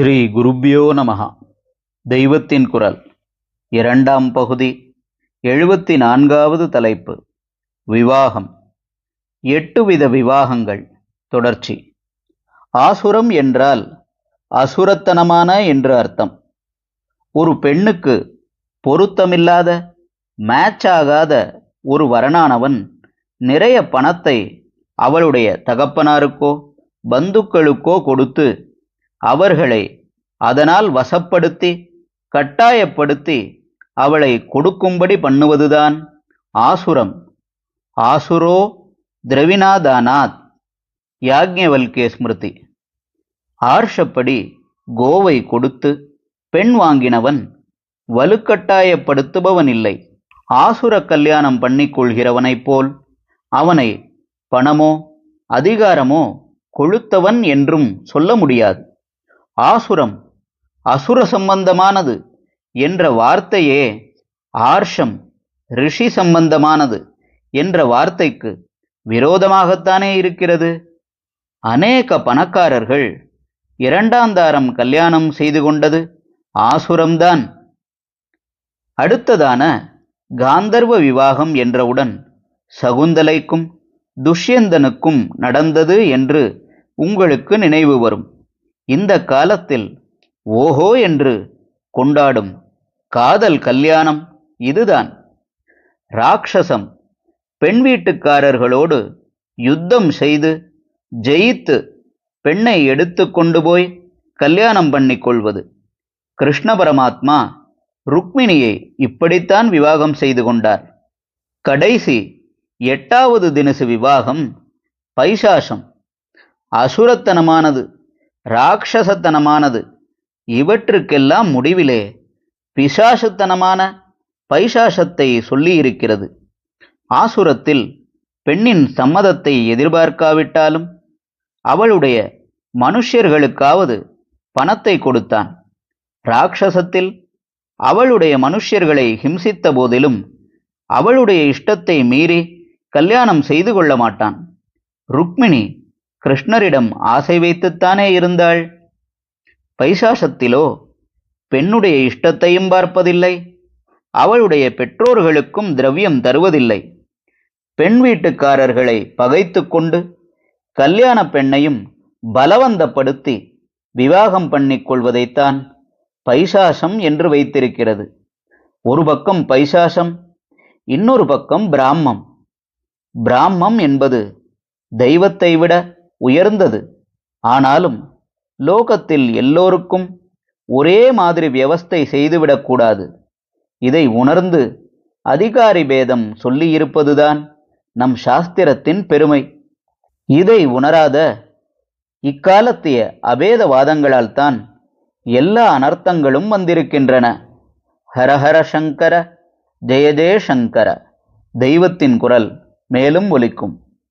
ஸ்ரீ குருப்யோ நமஹா. தெய்வத்தின் குரல். இரண்டாம் பகுதி. எழுபத்தி நான்காவது தலைப்பு. விவாகம். எட்டு வித விவாகங்கள். தொடர்ச்சி. ஆசுரம் என்றால் அசுரத்தனமான என்று அர்த்தம். ஒரு பெண்ணுக்கு பொருத்தமில்லாத மேட்ச் ஆகாத ஒரு வரனானவன் நிறைய பணத்தை அவளுடைய தகப்பனாருக்கோ பந்துக்களுக்கோ கொடுத்து அவர்களை அதனால் வசப்படுத்தி கட்டாயப்படுத்தி அவளை கொடுக்கும்படி பண்ணுவதுதான் ஆசுரம். ஆசுரோ திரவினாதானாத் யாக்ஞவல்கே ஸ்மிருதி ஆர்ஷப்படி கோவை கொடுத்து பெண் வாங்கினவன் வலுக்கட்டாயப்படுத்துபவன் இல்லை ஆசுர கல்யாணம் பண்ணிக்கொள்கிறவனைப் போல் அவனை பணமோ அதிகாரமோ கொழுத்தவன் என்றும் சொல்ல முடியாது. ஆசுரம் அசுர சம்பந்தமானது என்ற வார்த்தையே ஆர்ஷம் ரிஷி சம்பந்தமானது என்ற வார்த்தைக்கு விரோதமாகத்தானே இருக்கிறது. அநேக பணக்காரர்கள் இரண்டாந்தாரம் கல்யாணம் செய்து கொண்டது ஆசுரம்தான். அடுத்ததான காந்தர்வ விவாகம் என்றவுடன் சகுந்தலைக்கும் துஷ்யந்தனுக்கும் நடந்தது என்று உங்களுக்கு நினைவு வரும். இந்த காலத்தில் ஓஹோ என்று கொண்டாடும் காதல் கல்யாணம் இதுதான். ராட்சசம் பெண் வீட்டுக்காரர்களோடு யுத்தம் செய்து ஜெயித்து பெண்ணை எடுத்து கொண்டு போய் கல்யாணம் பண்ணிக்கொள்வது கிருஷ்ண பரமாத்மா ருக்மிணியை இப்படித்தான் விவாகம் செய்து கொண்டார். கடைசி எட்டாவது தினசு விவாகம் பைசாசம். அசுரத்தனமானது. ராட்சசத்தனமானது. இவற்றுக்கெல்லாம் முடிவிலே பிசாசுத்தனமான பைசாசத்தை சொல்லியிருக்கிறது. ஆசுரத்தில் பெண்ணின் சம்மதத்தை எதிர்பார்க்காவிட்டாலும் அவளுடைய மனுஷ்யர்களுக்காவது பணத்தை கொடுத்தான். ராட்சசத்தில் அவளுடைய மனுஷ்யர்களை ஹிம்சித்த போதிலும் அவளுடைய இஷ்டத்தை மீறி கல்யாணம் செய்து கொள்ள மாட்டான். ருக்மிணி கிருஷ்ணரிடம் ஆசை வைத்துத்தானே இருந்தாள்? பைசாசத்திலோ பெண்ணுடைய இஷ்டத்தையும் பார்ப்பதில்லை. அவளுடைய பெற்றோர்களுக்கும் திரவியம் தருவதில்லை. பெண் வீட்டுக்காரர்களை பகைத்து கொண்டு கல்யாண பெண்ணையும் பலவந்தப்படுத்தி விவாகம் பண்ணிக் கொள்வதைத்தான் பைசாசம் என்று வைத்திருக்கிறது. ஒரு பக்கம் பைசாசம் இன்னொரு பக்கம் பிராமம். பிராமம் என்பது தெய்வத்தை விட உயர்ந்தது. ஆனாலும் லோகத்தில் எல்லோருக்கும் ஒரே மாதிரி வியவஸ்தை செய்துவிடக்கூடாது இதை உணர்ந்து அதிகாரி பேதம் சொல்லியிருப்பதுதான் நம் சாஸ்திரத்தின் பெருமை. இதை உணராத இக்காலத்திய அபேதவாதங்களால் தான் எல்லா அனர்த்தங்களும் வந்திருக்கின்றன. ஹரஹர சங்கர ஜெய ஜெயசங்கர தெய்வத்தின் குரல் மேலும் ஒலிக்கும்.